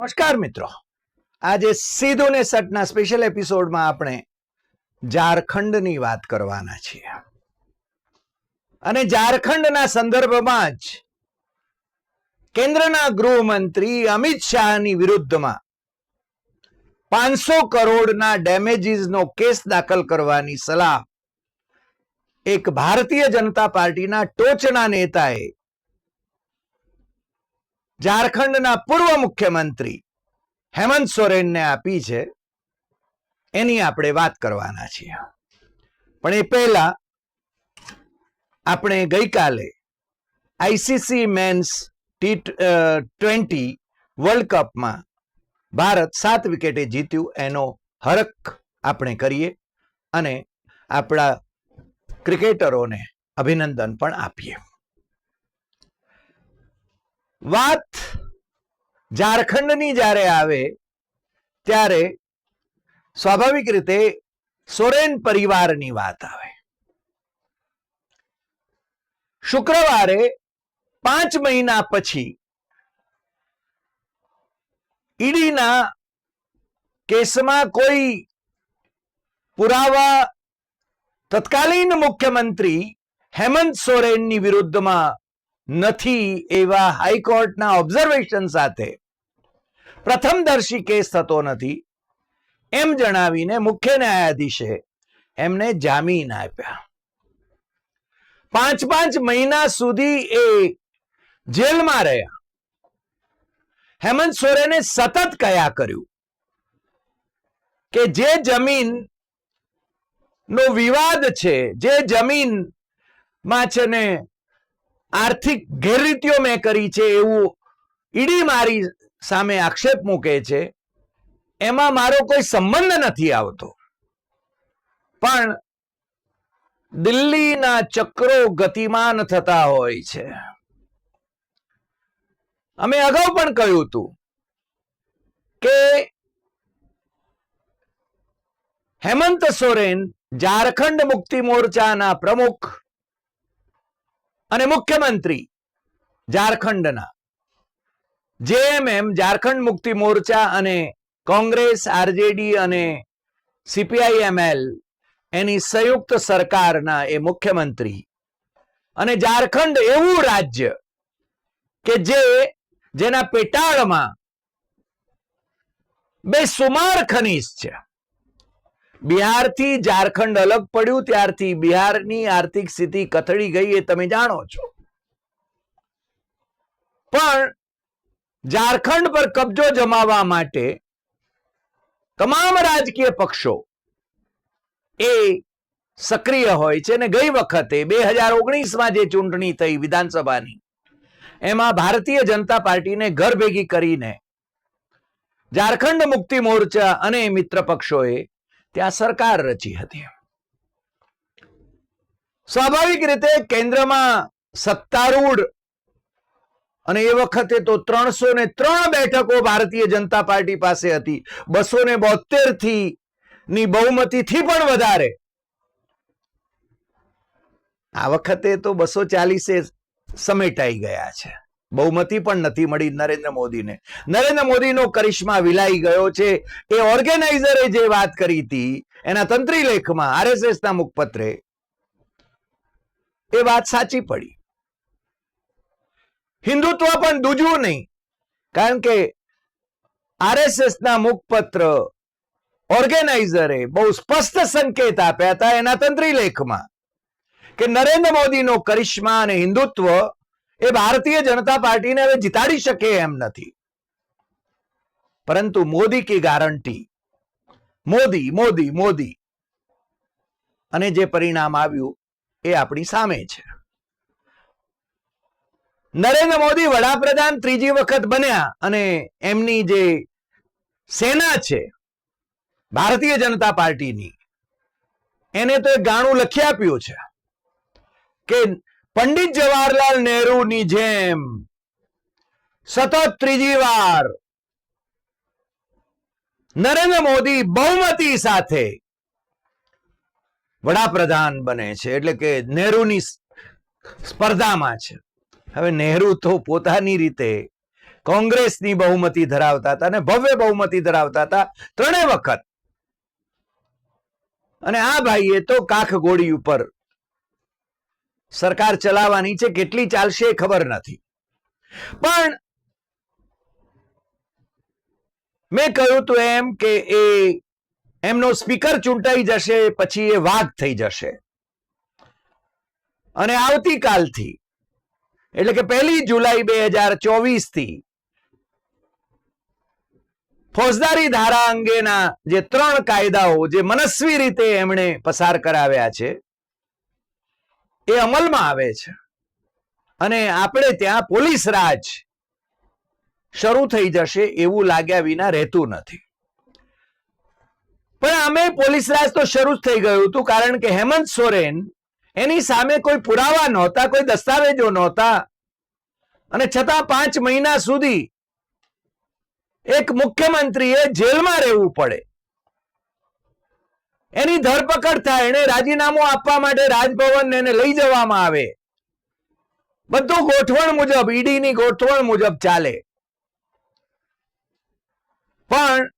નમસ્કાર મિત્રો. આજે સીધું ને સટના સ્પેશિયલ એપિસોડમાં આપણે ઝારખંડની વાત કરવાના છીએ. અને ઝારખંડના સંદર્ભમાં જ કેન્દ્રના ગૃહમંત્રી અમિત શાહની વિરુદ્ધમાં પાંચસો કરોડના ડેમેજીસનો કેસ દાખલ કરવાની સલાહ એક ભારતીય જનતા પાર્ટીના ટોચના નેતાએ ઝારખંડના પૂર્વ મુખ્યમંત્રી હેમંત સોરેનને આપી છે. એની આપણે વાત કરવાના છીએ. પણ એ પહેલા આપણે ગઈકાલે ICC men's T twenty world કપમાં ભારત સાત વિકેટે જીત્યું, એનો હરખ આપણે કરીએ અને આપણા ક્રિકેટરોને અભિનંદન પણ આપીએ. વાત ઝારખંડની જ્યારે આવે, ત્યારે સ્વાભાવિક રીતે સોરેન પરિવારની વાત આવે. શુક્રવારે પાંચ મહિના પછી ઈડીના કેસમાં કોઈ પુરાવા તત્કાલીન મુખ્યમંત્રી હેમંત સોરેનની વિરુદ્ધમાં નથી એવા હાઈકોર્ટના ઓબ્ઝર્વેશન સાથે. પ્રથમદર્શી કેસ થતો નથી. એમ જણાવીને મુખ્ય ન્યાયાધીશે એમને જામીન આપ્યા. પાંચ પાંચ મહિના સુધી એ જેલમાં રહ્યા. હેમંત સોરેને સતત કયા કર્યું કે જે જમીન નો વિવાદ છે, જે જમીનમાં છે ને આર્થિક ગેરરીતિઓ મેં કરી છે એવું ઈડી મારી સામે આક્ષેપ મૂકે છે. એમાં મારો કોઈ સંબંધ નથી આવતો. પણ દિલ્હીના ચક્રો ગતિમાન થતા હોય છે. અમે અગાઉ પણ કહ્યું હતું કે હેમંત સોરેન ઝારખંડ મુક્તિ મોરચાના પ્રમુખ અને મુખ્યમંત્રી ઝારખંડના. જેએમએમ, ઝારખંડ મુક્તિ મોરચા અને કોંગ્રેસ, આરજેડી અને સીપીઆઈએમએલ એની સંયુક્ત સરકારના એ મુખ્યમંત્રી. અને ઝારખંડ એવું રાજ્ય કે જે જેના પેટાળમાં બે સુમાર ખનીજ છે. બિહારથી ઝારખંડ અલગ પડ્યું, ત્યારથી બિહારની આર્થિક સ્થિતિ કથળી ગઈ એ તમે જાણો છો. પણ ઝારખંડ પર કબજો જમાવવા માટે તમામ રાજકીય પક્ષો એ સક્રિય હોય છે ને ગઈ વખતે બે હજાર ઓગણીસમાં જે ચૂંટણી થઈ વિધાનસભાની, એમાં ભારતીય જનતા પાર્ટીને ઘર ભેગી કરીને ઝારખંડ મુક્તિ મોરચા અને મિત્ર પક્ષોએ ત્યાં સરકાર રચી હતી સ્વાભાવિક રીતે કેન્દ્રમાં સત્તારૂઢ અને એ વખતે તો ત્રણસો ને ત્રણ બેઠકો ભારતીય જનતા પાર્ટી પાસે હતી. બસો ને બોતેરથી ની બહુમતીથી પણ વધારે. આ વખતે તો બસો ચાલીસે સમેટાઈ ગયા છે. બહુમતી પણ નથી મળી નરેન્દ્ર મોદીને. નરેન્દ્ર મોદીનો કરિશ્મા વિલાઈ ગયો છે. એ ઓર્ગેનાઇઝરે જે વાત કરી હતી, એના તંત્રી લેખમાં આરએસએસ મુખપત્રે, એ વાત સાચી પડી. હિન્દુત્વ પણ દૂજવું નહીં, કારણ કે આરએસએસ ના મુખપત્ર ઓર્ગેનાઇઝરે બહુ સ્પષ્ટ સંકેત આપ્યા હતા એના તંત્રી લેખમાં કે નરેન્દ્ર મોદીનો કરિશ્મા અને હિન્દુત્વ એ ભારતીય જનતા પાર્ટીને હવે જીતાડી શકે એમ નથી. પરંતુ મોદી કી ગારંટી મોદી મોદી મોદી. અને જે પરિણામ આવ્યું એ આપણી સામે છે. નરેન્દ્ર મોદી વડાપ્રધાન ત્રીજી વખત બન્યા અને એમની જે સેના છે, ભારતીય જનતા પાર્ટીની, એને તો એક ગાણું લખી આપ્યું છે કે પંડિત જવાહરલાલ નહેરુની જેમ સતત ત્રીજી વાર નરેન્દ્ર મોદી બહુમતી સાથે વડાપ્રધાન બને છે. એટલે કે નહેરુની સ્પર્ધામાં છે. હવે નહેરુ તો પોતાની રીતે કોંગ્રેસની બહુમતી ધરાવતા હતા અને ભવ્ય બહુમતી ધરાવતા હતા ત્રણેય વખત. અને આ ભાઈએ તો કાખ ગોળી ઉપર સરકાર ચલાવવાની છે, કેટલી ચાલશે એ ખબર નથી. પણ મેં કહ્યું તું એમ કે એ એમનો સ્પીકર ચૂંટાઈ જશે, પછી એ વાઘ થઈ જશે. અને આવતીકાલથી, એટલે કે પહેલી જુલાઈ બે હજાર ચોવીસથી ફોજદારી ધારા અંગેના જે ત્રણ કાયદાઓ, જે મનસ્વી રીતે એમણે પસાર કરાવ્યા છે એ અમલમાં આવે છે. અને આપણે ત્યાં પોલીસ રાજ શરૂ થઈ જશે એવું લાગ્યા વિના રહેતું નથી. પણ આમે પોલીસ રાજ તો શરૂ જ થઈ ગયું હતું કારણ કે હેમંત સોરેન એની સામે કોઈ પુરાવા નહોતા, કોઈ દસ્તાવેજો નહોતા. અને છતાં પાંચ મહિના સુધી એક મુખ્યમંત્રીએ જેલમાં રહેવું પડે. એની ધરપકડ થાય એને રાજીનામું આપવા માટે રાજભવન એને લઈ જવામાં આવે. બધું ગોઠવણ મુજબ, ઈડીની ગોઠવણ મુજબ ચાલે. પણ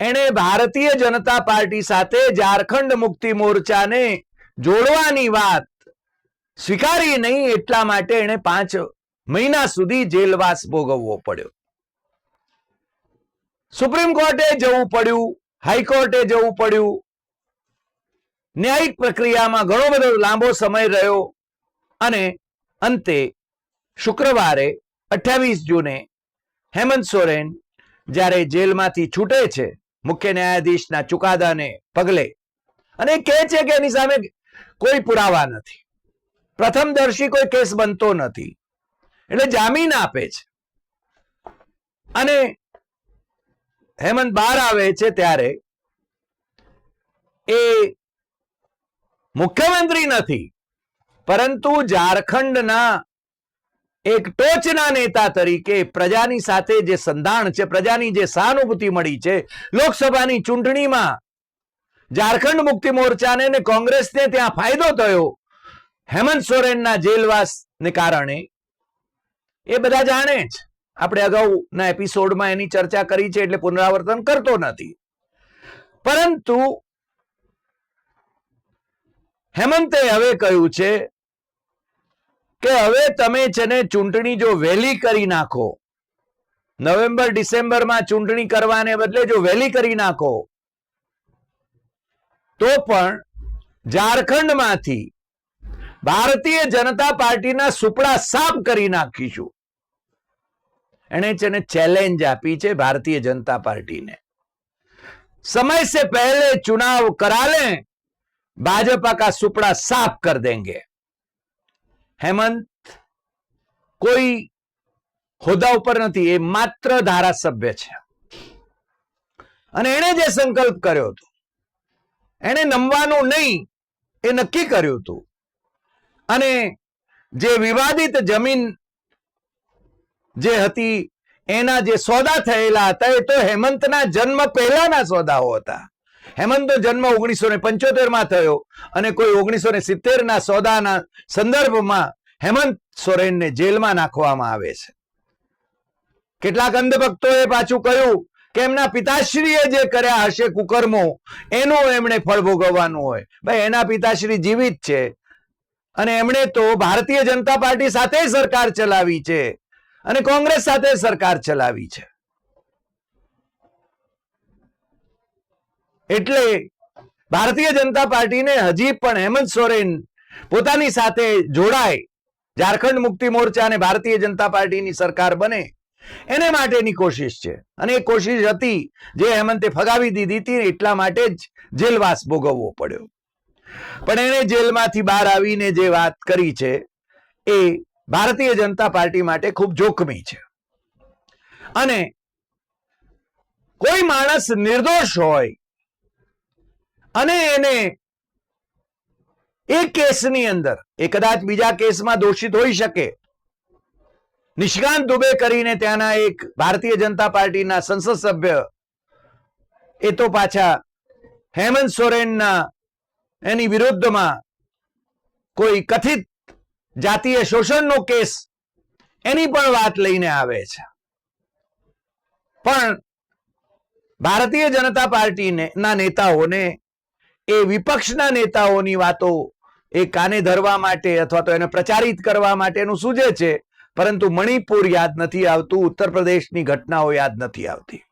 એણે ભારતીય જનતા પાર્ટી સાથે ઝારખંડ મુક્તિ મોરચાને જોડવાની વાત સ્વીકારી નહીં એટલા માટે એને પાંચ મહિના સુધી જેલવાસ ભોગવવો પડ્યો. સુપ્રીમ કોર્ટે જવું પડ્યું. હાઈકોર્ટે જવું પડ્યું. ન્યાયિક પ્રક્રિયામાં ઘણો બધો લાંબો સમય રહ્યો અને અંતે શુક્રવારે અઠ્યાવીસ જૂને હેમંત સોરેન જ્યારે જેલમાંથી છૂટે છે, મુખ્ય ન્યાયાધીશના ચુકાદાને પગલે અને કહે છે કે એની સામે કોઈ પુરાવા નથી. પ્રથમદર્શી કોઈ કેસ બનતો નથી. એટલે જામીન આપે છે. અને હેમંત બહાર આવે છે ત્યારે એ મુખ્યમંત્રી નથી, પરંતુ ઝારખંડના એક ટોચના નેતા તરીકે પ્રજાની સાથે જે સંધાણ છે, પ્રજાની જે સહાનુભૂતિ મળી છે, લોકસભાની ચૂંટણીમાં ઝારખંડ મુક્તિ મોરચાને ને કોંગ્રેસને ત્યાં ફાયદો થયો, હેમંત સોરેનના જેલવાસને કારણે. એ બધા જાણે જ. આપણે અગાઉના એપિસોડમાં એની ચર્ચા કરી છે એટલે પુનરાવર્તન કરતો નથી. પરંતુ હેમંતે હવે કહ્યું છે કે હવે તમે છે ને ચૂંટણી જો વહેલી કરી નાખો, નવેમ્બર, ડિસેમ્બરમાં ચૂંટણી કરવાને બદલે જો વહેલી કરી નાખો, તો પણ ઝારખંડમાંથી ભારતીય જનતા પાર્ટીના સુપડા સાફ કરી નાખીશું. એણે છે ને ચેલેન્જ આપી છે ભારતીય જનતા પાર્ટીને समय से पहले चुनाव करा लें भाजपा का सुपड़ा साफ कर देंगे હેમંત કોઈ હોદ્દા ઉપર નથી એ માત્ર ધારાસભ્ય છે અને એણે જે સંકલ્પ કર્યો હતો એણે નમવાનું નહીં એ નક્કી કર્યું હતું અને જે વિવાદિત જમીન જે હતી, એના જે સોદા થયેલા હતા, એ તો હેમંતના જન્મ પહેલાના સોદાઓ હતા. હેમંતનો જન્મ ઓગણીસો ને પંચોતેરમાં થયો અને કોઈ ઓગણીસો ને સિત્તેરના સોદાના સંદર્ભમાં હેમંત સોરેનને જેલમાં નાખવામાં આવે છે. કેટલાક અંધભક્તોએ પાછું કહ્યું કે એમના પિતાશ્રીએ જે કર્યા હશે કુકર્મો, એનું એમણે ફળ ભોગવવાનું હોય. ભાઈ, એના પિતાશ્રી જીવિત છે અને એમણે તો ભારતીય જનતા પાર્ટી સાથે સરકાર ચલાવી છે. અને કોંગ્રેસ સાથે સરકાર ચલાવી છે. એટલે ભારતીય જનતા પાર્ટીને હજી પણ હેમંત સોરેન પોતાની સાથે જોડાય, ઝારખંડ મુક્તિ મોરચા અને ભારતીય જનતા પાર્ટીની સરકાર બને, એને માટેની કોશિશ છે. અને એ કોશિશ હતી જે હેમંતે ફગાવી દીધી હતી, એટલા માટે જ જેલવાસ ભોગવવો પડ્યો. પણ એણે જેલમાંથી બહાર આવીને જે વાત કરી છે, એ ભારતીય જનતા પાર્ટી માટે ખૂબ જોખમી છે. અને કોઈ માણસ નિર્દોષ હોય અને એને એ કેસની અંદર, એ કદાચ બીજા કેસમાં દોષિત હોઈ શકે નિષ્કાંત દુબે કરીને ત્યાંના એક ભારતીય જનતા પાર્ટીના સંસદ સભ્ય, એ તો પાછા હેમંત સોરેનના એની વિરુદ્ધમાં કોઈ કથિત જાતીય શોષણનો કેસ એની પણ વાત લઈને આવે છે. પણ ભારતીય જનતા પાર્ટીને ના નેતાઓને એ વિપક્ષના નેતાઓની વાતો એ કાને ધરવા માટે અથવા તો એને પ્રચારિત કરવા માટેનું સૂજે છે, પરંતુ મણિપુર યાદ નથી આવતું, ઉત્તર પ્રદેશની ઘટનાઓ યાદ નથી આવતી.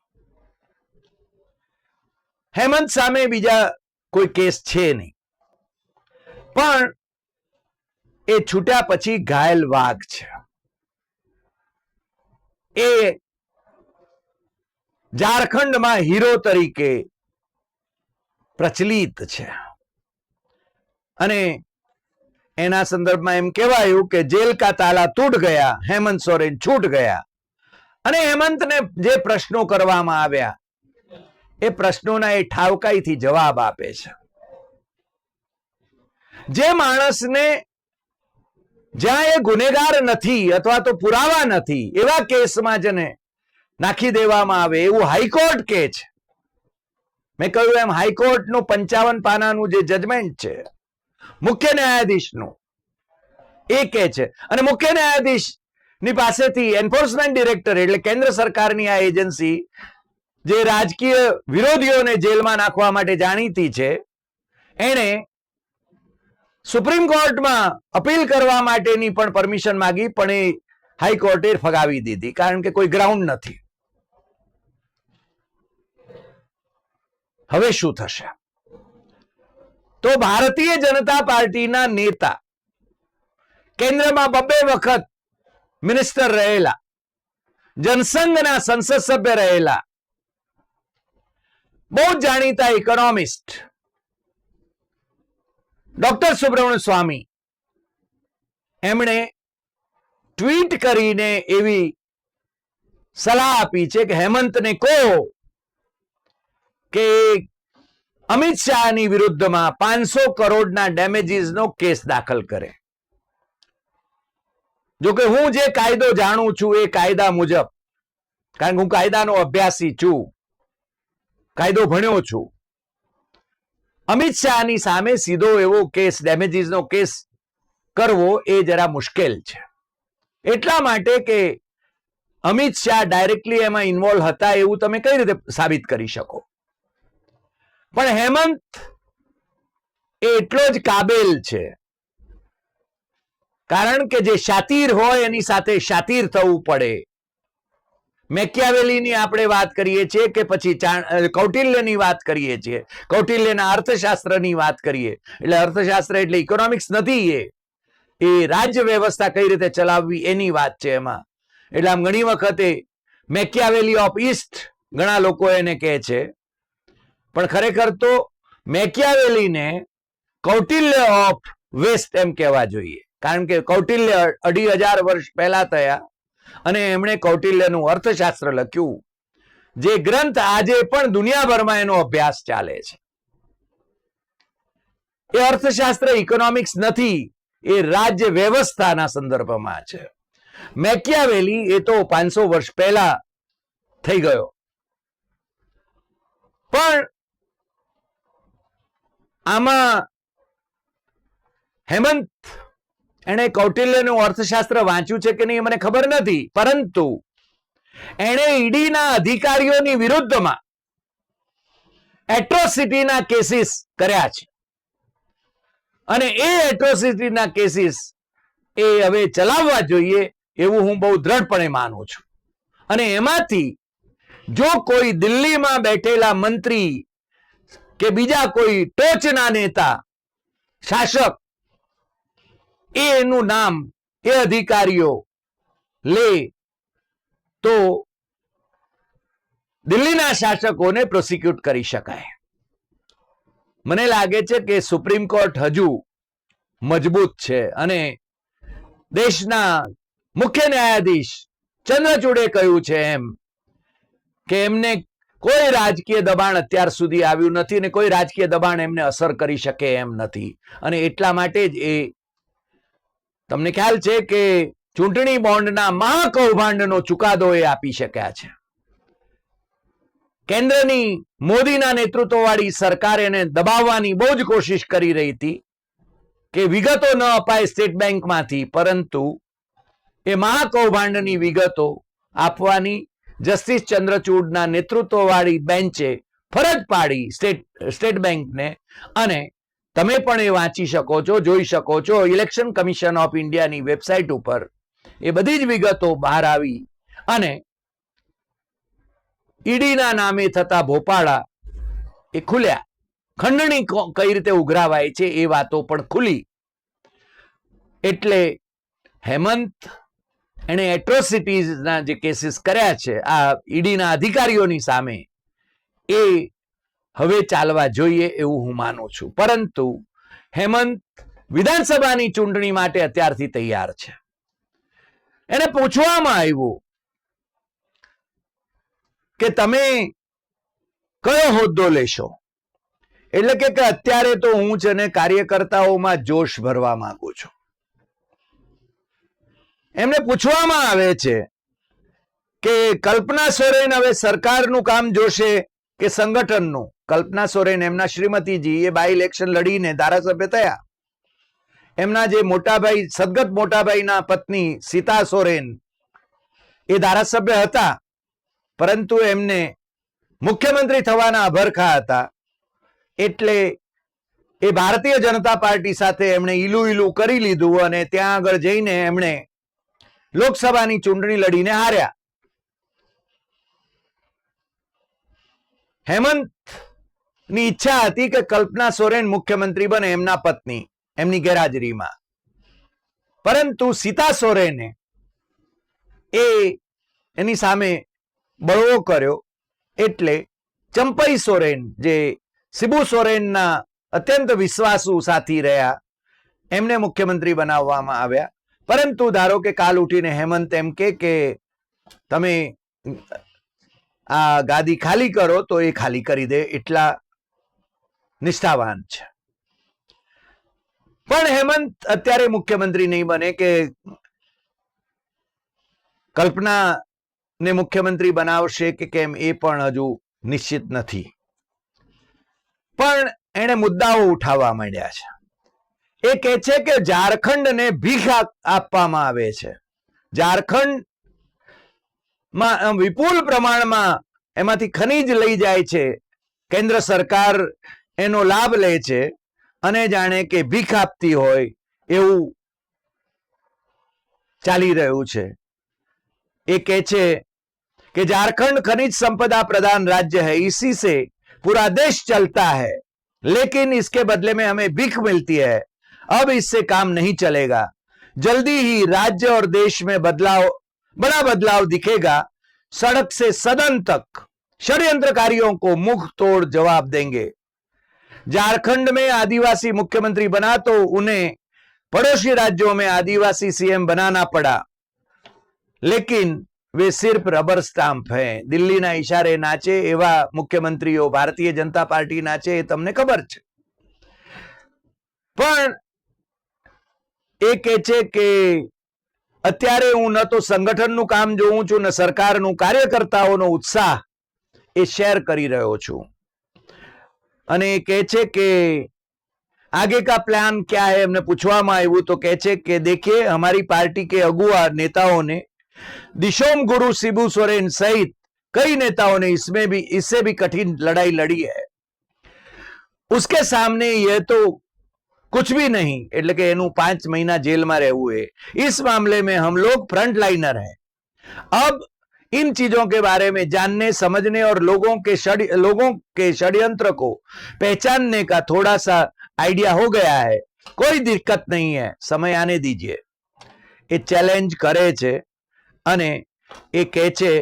હેમંત સામે બીજા કોઈ કેસ છે નહીં. પણ એ છૂટ્યા પછી ઘાયલ વાઘ છે. એ ઝારખંડમાં હીરો તરીકે પ્રચલિત છે. અને એના સંદર્ભમાં એમ કહેવાયું કે જેલ કા તાલા તૂટ ગયા, હેમંત સોરેન છૂટ ગયા. અને હેમંતને જે પ્રશ્નો કરવામાં આવ્યા, એ પ્રશ્નોના એ ઠાવકાઈથી જવાબ આપે છે. જે માણસને જ્યાં એ ગુનેગાર નથી અથવા તો પુરાવા નથી, એવા કેસમાં જને નાખી દેવામાં આવે, એવું હાઈકોર્ટ કે છે. મેં કહ્યું એમ, હાઈકોર્ટનું પંચાવન પાનાનું જે જજમેન્ટ છે, મુખ્ય ન્યાયાધીશનું, એ કે છે. અને મુખ્ય ન્યાયાધીશની પાસેથી એન્ફોર્સમેન્ટ ડિરેક્ટર એટલે કેન્દ્ર સરકારની આ એજન્સી જે રાજકીય વિરોધીઓને જેલમાં નાખવા માટે જાણીતી છે, એણે સુપ્રીમ કોર્ટમાં અપીલ કરવા માટેની પણ પરમિશન માગી, પણ એ હાઈકોર્ટે ફગાવી દીધી, કારણ કે કોઈ ગ્રાઉન્ડ નથી. હવે શું થશે? તો ભારતીય જનતા પાર્ટીના નેતા કેન્દ્રમાં બબ્બે વખત મિનિસ્ટર રહેલા, જનસંઘના સંસદ સભ્ય રહેલા, બહુ જાણીતા ઇકોનોમિસ્ટ ડોક્ટર સુબ્રમણ્ય સ્વામી એમણે ટ્વીટ કરીને એવી સલાહ આપી છે કે હેમંતને કહો કે અમિત શાહની વિરુદ્ધમાં પાંચસો કરોડના ડેમેજીસનો કેસ દાખલ કરે. જો કે હું જે કાયદો જાણું છું એ કાયદા મુજબ, કારણ કે હું કાયદાનો અભ્યાસી છું, કાયદો ભણ્યો છું અમિત શાહની સામે સીધો એવો કેસ, ડેમેજીસનો કેસ કરવો એ જરા મુશ્કેલ છે. એટલા માટે કે અમિત શાહ ડાયરેક્ટલી એમાં ઇન્વોલ્વ હતા એવું તમે કઈ રીતે સાબિત કરી શકો? પણ હેમંત એ એટલો જ કાબેલ છે. કારણ કે જે શાતીર હોય એની સાથે શાતીર થવું પડે. મેકિયાવેલીની આપણે વાત કરીએ છીએ કે પછી કૌટિલ્યની વાત કરીએ છીએ. કૌટિલ્યના અર્થશાસ્ત્રની વાત કરીએ. એટલે અર્થશાસ્ત્ર એટલે ઇકોનોમિક્સ નથી એ. એ રાજ્ય વ્યવસ્થા કઈ રીતે ચલાવવી એની વાત છે એમાં. એટલે આમ ઘણી વખતે મેકિયાવેલી ઓફ ઈસ્ટ ઘણા લોકો એને કહે છે. પણ ખરેખર તો મેકિયાવેલીને કૌટિલ્ય ઓફ વેસ્ટ એમ કહેવા જોઈએ. કારણ કે કૌટિલ્ય અઢી હજાર વર્ષ પહેલા થયા. અને એમણે કૌટિલ્યનું અર્થશાસ્ત્ર લખ્યું. જે ગ્રંથ આજે પણ દુનિયાભરમાં એનો અભ્યાસ ચાલે છે. એ અર્થશાસ્ત્ર ઇકોનોમિક્સ નથી, એ રાજ્ય વ્યવસ્થાના સંદર્ભમાં છે. મેકિયાવેલી એ તો પાંચસો વર્ષ પહેલા થઈ ગયો. પણ આમાં હેમંત એણે કૌટિલ્યનું અર્થશાસ્ત્ર વાંચ્યું છે કે નહીં મને ખબર નથી, પરંતુ એણે ઈડીના અધિકારીઓની વિરુદ્ધમાં એટ્રોસિટીના કેસીસ કર્યા છે. અને એ એટ્રોસિટીના કેસીસ એ હવે ચલાવવા જોઈએ એવું હું બહુ દ્રઢપણે માનું છું. અને એમાંથી જો કોઈ દિલ્હીમાં બેઠેલા મંત્રી કે બીજા કોઈ ટોચના નેતા, શાસક એનું નામ એ અધિકારીઓ લે. તો દિલ્હીના શાસકોને પ્રોસિક્યુટ કરી શકાય. મને લાગે છે કે સુપ્રીમ કોર્ટ હજુ મજબૂત છે અને દેશના મુખ્ય ન્યાયાધીશ ચંદ્રચૂડે કહ્યું છે એમ કે એમને કોઈ રાજકીય દબાણ અત્યાર સુધી આવ્યું નથી અને કોઈ રાજકીય દબાણ એમને અસર કરી શકે એમ નથી. અને એટલા માટે જ એ તમને ખ્યાલ છે કે ચૂંટણી બોન્ડના મહાકૌભાંડનો ચુકાદો એ આપી શક્યા છે. કેન્દ્રની મોદીના નેતૃત્વવાળી સરકાર એને દબાવવાની બહુ જ કોશિશ કરી રહી હતી કે વિગતો ન અપાય સ્ટેટ બેંકમાંથી, પરંતુ એ મહાકૌભાંડની વિગતો આપવાની જસ્ટિસ ચંદ્રચૂડના નેતૃત્વવાળી બેન્ચે ફરજ પાડી સ્ટેટ સ્ટેટ બેંકને અને તમે પણ એ વાંચી શકો છો, જોઈ શકો છો. ઇલેક્શન કમિશન ઓફ ઇન્ડિયાની વેબસાઇટ ઉપર એ બધી જ વિગતો બહાર આવી. અને ઈડીના નામે થતા ભોપાળા એ ખુલ્યા. ખંડણી કઈ રીતે ઉઘરાવાય છે એ વાતો પણ ખુલી. એટલે હેમંત એણે એટ્રોસિટીઝના જે કેસીસ કર્યા છે, આ ઈડીના અધિકારીઓની સામે એ હવે ચાલવા જોઈએ એવું હું માનું છું. પરંતુ હેમંત વિધાનસભાની ચૂંટણી માટે અત્યારથી તૈયાર છે. એને પૂછવામાં આવ્યું કે તમે કયો હોદ્દો લેશો? એટલે કે અત્યારે તો હું છે ને કાર્યકર્તાઓમાં જોશ ભરવા માંગુ છું. એમને પૂછવામાં આવે છે કે કલ્પના સોરેન હવે સરકારનું કામ જોશે કે સંગઠનનું? કલ્પના સોરેન એમના શ્રીમતીજી એ બાય ઇલેક્શન લડીને ધારાસભ્ય થયા. એમના જે મોટાભાઈ, સદગત મોટાભાઈના પત્ની સીતા સોરેન એ ધારાસભ્ય હતા. પરંતુ એમને મુખ્યમંત્રી થવાના અભરખા હતા. એટલે એ ભારતીય જનતા પાર્ટી સાથે એમણે ઈલું ઈલું કરી લીધું અને ત્યાં આગળ જઈને એમણે લોકસભાની ચૂંટણી લડીને હાર્યા. હેમંત ની ઈચ્છા હતી કે કલ્પના સોરેન મુખ્યમંત્રી બને એમના પત્ની, એમની ગેરહાજરીમાં. પરંતુ સીતા સોરેને એ એની સામે બળવો કર્યો એટલે ચંપઈ સોરેન, જે સિબુ સોરેનના અત્યંત વિશ્વાસુ સાથી રહ્યા, એમને મુખ્યમંત્રી બનાવવામાં આવ્યા. પરંતુ ધારો કે કાલ ઉઠીને હેમંત એમ કે કે તમે આ ગાદી ખાલી કરો તો એ ખાલી કરી દે, એટલા નિષ્ઠાવાન છે. પણ હેમંત અત્યારે મુખ્યમંત્રી નહીં બને કે કલ્પના ને મુખ્યમંત્રી બનાવશે કે કેમ એ પણ હજુ નિશ્ચિત નથી. પણ એણે મુદ્દાઓ ઉઠાવવા માંડ્યા છે. એ કહે છે કે ઝારખંડને ભીખ આપવામાં આવે છે. ઝારખંડ વિપુલ પ્રમાણમાં એમાંથી ખનીજ લઈ જાય છે. કેન્દ્ર સરકાર એનો લાભ લે છે અને જાણે કે ભીખ આપતી હોય એવું ચાલી રહ્યું છે એ કહે છે कि झारखंड खनिज संपदा प्रधान राज्य है इसी से पूरा देश चलता है लेकिन इसके बदले में हमें भीख मिलती है अब इससे काम नहीं चलेगा जल्दी ही राज्य और देश में बदलाव बड़ा बदलाव दिखेगा सड़क से सदन तक षड्यंत्रकारियों को मुंह तोड़ जवाब देंगे झारखंड में आदिवासी मुख्यमंत्री बना तो उन्हें पड़ोसी राज्यों में आदिवासी सीएम बनाना पड़ा लेकिन वे सिर्फ रबर स्टाम्प हैं દિલ્હીના ઈશારે નાચે એવા મુખ્યમંત્રીઓ ભારતીય જનતા પાર્ટી નાચે એ તમને ખબર છે પણ એ કે છે કે અત્યારે હું ન તો સંગઠનનું કામ જોઉં છું ને સરકારનું કાર્યકર્તાઓનો ઉત્સાહ એ શેર કરી રહ્યો છું અને એ કહે છે કે आगे का प्लान क्या है એમને પૂછવામાં આવ્યું તો કહે છે કે દેખીએ हमारी પાર્ટી કે અગુઆ નેતાઓને દિશોમ ગુરુ શિબુ સોરેન સહિત कई नेताओं ने इसमें भी इससे भी कठिन लड़ाई लड़ी है उसके सामने यह तो कुछ भी नहीं એટલે કે એનું 5 મહિના જેલમાં રહેવું એ इस मामले में हम लोग फ्रंट लाइनर हैं अब इन चीजों के बारे में जानने समझने और लोगों के षड लोगों के षड्यंत्र को पहचानने का थोड़ा सा आइडिया हो गया है कोई दिक्कत नहीं है समय आने दीजिए એ ચેલેન્જ કરે છે અને એ કહે છે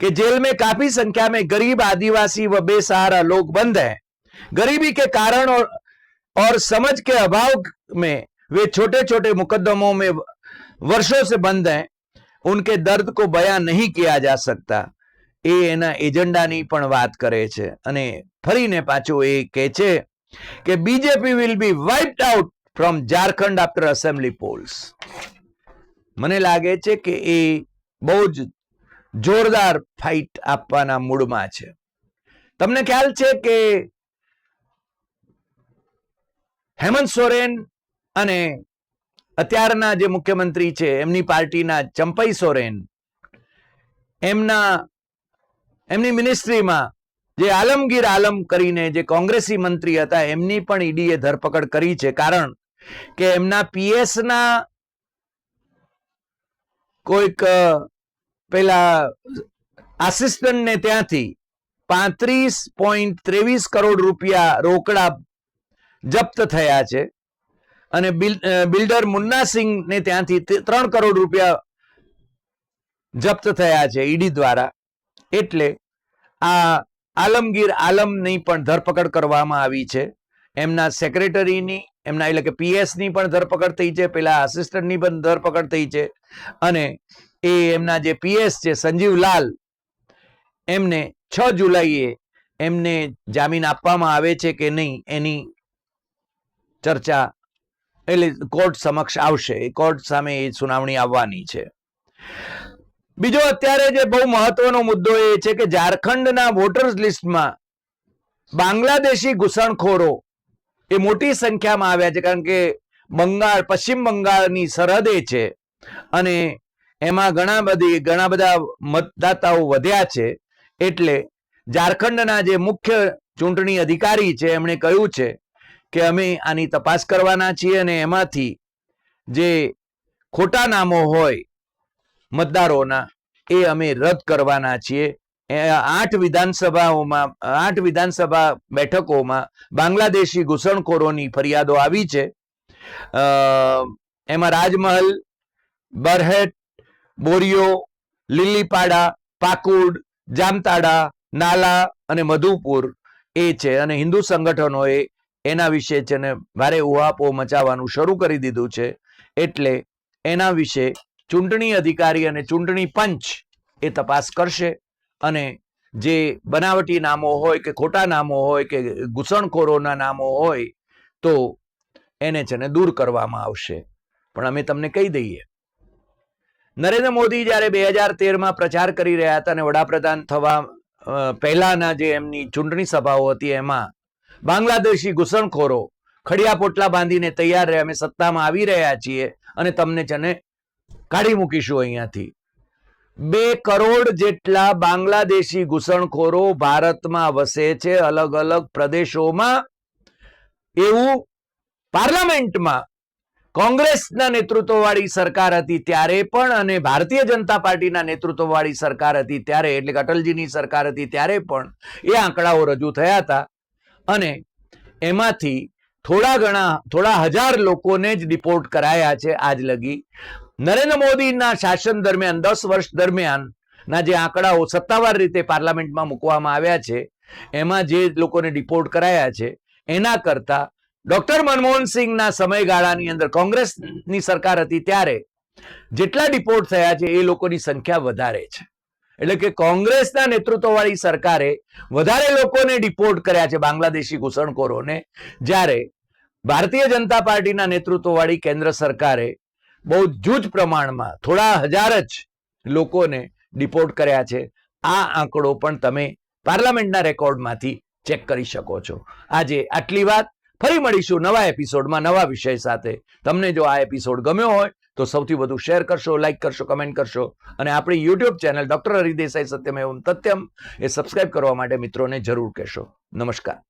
कि जेल में काफी संख्या में गरीब आदिवासी व बेसहारा लोग बंद हैं गरीबी के कारण और और समझ के अभाव में वे छोटे छोटे मुकदमों में वर्षों से बंद हैं उनके दर्द को बयां नहीं किया जा सकता એ એના એજન્ડાની પણ વાત કરે છે અને ફરીને પાછું એ કહે છે કે BJP will be wiped out from Jharkhand after assembly polls મને લાગે છે કે એ બહુ જ જોરદાર ફાઇટ આપવાના મૂડમાં છે તમને ખ્યાલ છે કે હેમંત સોરેન અને અત્યારના જે મુખ્યમંત્રી છે, એમની પાર્ટીના ચંપઈ સોરેન, એમના, એમની મિનિસ્ટ્રીમાં જે આલમગીર આલમ કરીને જે કોંગ્રેસી મંત્રી હતા, એમની પણ ઈડીએ ધરપકડ કરી છે. કારણ કે એમના પીએસના કોઈક પેલા આસિસ્ટન્ટને ત્યાંથી પાંત્રીસ પોઈન્ટ ત્રેવીસ કરોડ રૂપિયા રોકડા જપ્ત થયા છે. અને બિલ્ડર મુન્ના સિંહને ત્યાંથી ત્રણ કરોડ રૂપિયા જપ્ત થયા છે ઈડી દ્વારા. એટલે આ આલમગીર આલમની પણ ધરપકડ કરવામાં આવી છે. એમના સેક્રેટરીની, એમના એટલે કે પીએસની પણ ધરપકડ થઈ છે, પેલા આસિસ્ટન્ટની પણ ધરપકડ થઈ છે. અને એ એમના જે પીએસ છે, સંજીવ લાલ, એમને છ જુલાઈએ એમને જામીન આપવામાં આવે છે કે નહીં એની ચર્ચા એટલે કોર્ટ સમક્ષ આવશે. કોર્ટ સામે એ સુનાવણી આવવાની છે. બીજો અત્યારે જે બહુ મહત્વનો મુદ્દો એ છે કે ઝારખંડના વોટર્સ લિસ્ટમાં બાંગ્લાદેશી ઘૂસણખોરો એ મોટી સંખ્યામાં આવ્યા છે. કારણ કે બંગાળ, પશ્ચિમ બંગાળની સરહદે છે અને એમાં ઘણા બધી, ઘણા બધા મતદાતાઓ વધ્યા છે. એટલે ઝારખંડના જે મુખ્ય ચૂંટણી અધિકારી છે, એમણે કહ્યું છે કે અમે આની તપાસ કરવાના છીએ અને એમાંથી જે ખોટા નામો હોય મતદારોના, એ અમે રદ કરવાના છીએ. આઠ વિધાનસભાઓમાં, આઠ વિધાનસભા બેઠકોમાં બાંગ્લાદેશી ઘૂસણખોરોની ફરિયાદો આવી છે. એમાં રાજમહલ, બરહેટ બોરિયો લીલીપાડા પાકુડ, જામતાડા, નાલા અને મધુપુર એ છે. અને હિન્દુ સંગઠનોએ એના વિશે છે ને ભારે ઉહાપો મચાવવાનું શરૂ કરી દીધું છે. એટલે એના વિશે ચૂંટણી અધિકારી અને ચૂંટણી પંચ એ તપાસ કરશે અને જે બનાવટી નામો હોય કે ખોટા નામો હોય કે ઘૂસણખોરોના નામો હોય તો એને છે ને દૂર કરવામાં આવશે. પણ અમે તમને કહી દઈએ. નરેન્દ્ર મોદી જ્યારે બે હજાર તેરમાં પ્રચાર કરી રહ્યા હતા અને વડાપ્રધાન થવા પહેલાના જે એમની ચૂંટણી સભાઓ હતી એમાં બાંગ્લાદેશી ઘૂસણખોરો ખડિયા પોટલા બાંધીને તૈયાર રહે અમે સત્તામાં આવી રહ્યા છીએ અને તમને છે ને કાઢી મૂકીશું અહીંયાથી. બે કરોડ જેટલા બાંગ્લાદેશી ઘૂસણખોરો ભારતમાં વસે છે અલગ અલગ પ્રદેશોમાં. એવું પાર્લામેન્ટમાં કોંગ્રેસના નેતૃત્વવાળી સરકાર હતી ત્યારે પણ અને ભારતીય જનતા પાર્ટીના નેતૃત્વવાળી સરકાર હતી ત્યારે, એટલે કે અટલજીની સરકાર હતી ત્યારે પણ એ આંકડાઓ રજૂ થયા હતા. અને એમાંથી થોડા ઘણા થોડા હજાર લોકોને જ ડિપોર્ટ કરાયા છે આજ લગી. નરેન્દ્ર મોદીના શાસન દરમિયાન, દસ વર્ષ દરમિયાન ના જે આંકડાઓ સત્તાવાર રીતે પાર્લામેન્ટમાં મૂકવામાં આવ્યા છે, એમાં જે લોકોને ડિપોર્ટ કરાયા છે, એના કરતા ડોક્ટર મનમોહન સિંહના સમયગાળાની અંદર કોંગ્રેસની સરકાર હતી ત્યારે જેટલા ડિપોર્ટ થયા છે એ લોકોની સંખ્યા વધારે છે. એટલે કે કોંગ્રેસના નેતૃત્વવાળી સરકારે વધારે લોકોને ડિપોર્ટ કર્યા છે બાંગ્લાદેશી ઘૂસણખોરોને, જ્યારે ભારતીય જનતા પાર્ટીના નેતૃત્વવાળી કેન્દ્ર સરકારે બહુ જૂજ પ્રમાણમાં થોડા હજાર જ લોકોને ડિપોર્ટ કર્યા છે. આ આંકડો પણ તમે પાર્લામેન્ટના રેકોર્ડમાંથી ચેક કરી શકો છો. આજે આટલી વાત. ફરી મળીશું નવા એપિસોડમાં નવા વિષય સાથે. તમને જો આ એપિસોડ ગમ્યો હોય તો સૌથી વધુ શેર કરશો લાઈક કરશો કમેન્ટ કરશો. અને આપણી YouTube channel doctor Hari Desai Satyam Evam Tathyam એ સબસ્ક્રાઇબ કરવા માટે મિત્રોને જરૂર કહેશો. નમસ્કાર.